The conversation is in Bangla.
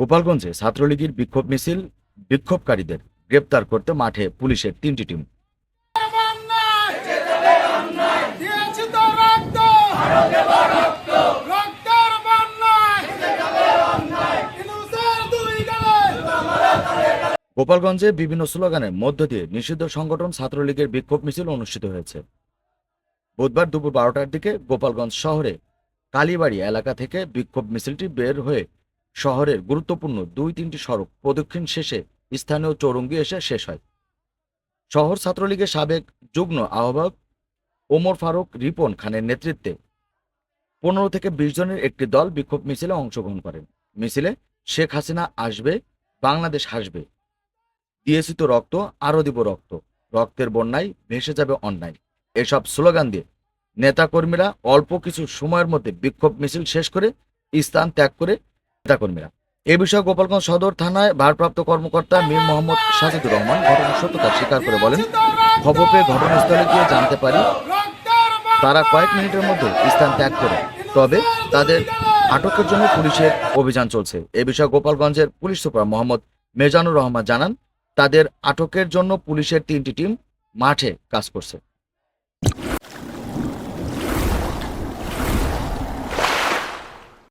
গোপালগঞ্জে ছাত্রলীগের বিক্ষোভ মিছিল বিক্ষোভকারীদের গ্রেপ্তার করতে মাঠে পুলিশের তিনটি টিম। গোপালগঞ্জে বিভিন্ন স্লোগানের মধ্য দিয়ে নিষিদ্ধ সংগঠন ছাত্রলীগের বিক্ষোভ মিছিল অনুষ্ঠিত হয়েছে। বুধবার দুপুর বারোটার দিকে গোপালগঞ্জ শহরে কালীবাড়ি এলাকা থেকে বিক্ষোভ মিছিলটি বের হয়ে শহরের গুরুত্বপূর্ণ দুই তিনটি সড়ক প্রদক্ষিণ শেষে স্থানীয় চৌরঙ্গি এসে শেষ হয়। শহর ছাত্রলীগের সাবেক যুগ্ম আহ্বায়ক ওমর ফারুক রিপন খানের নেতৃত্বে পনেরো থেকে বিশ জনের একটি দল বিক্ষোভ মিছিলে অংশগ্রহণ করেন। মিছিলে শেখ হাসিনা আসবে, বাংলাদেশ হাসবে। দিয়েছি তো রক্ত, আরও দিব রক্ত। রক্তের বন্যায় ভেসে যাবে অন্যায়। এসব স্লোগান দিয়ে নেতাকর্মীরা অল্প কিছু সময়ের মধ্যে বিক্ষোভ মিছিল শেষ করে স্থান ত্যাগ করে নেতাকর্মীরা। এ বিষয়ে গোপালগঞ্জ সদর থানায় ভারপ্রাপ্ত কর্মকর্তা মীর মোহাম্মদ সাজিদুর রহমান ঘটনার সত্যতা স্বীকার করে বলেন, খবর পেয়ে ঘটনাস্থলে গিয়ে জানতে পারি, তারা কয়েক মিনিটের মধ্যে স্থান ত্যাগ করে, তবে তাদের আটকের জন্য পুলিশের অভিযান চলছে। এ বিষয়ে গোপালগঞ্জের পুলিশ সুপার মোহাম্মদ মেজানুর রহমান জানান, তাদের আটকের জন্য পুলিশের তিনটি টিম মাঠে কাজ করছে।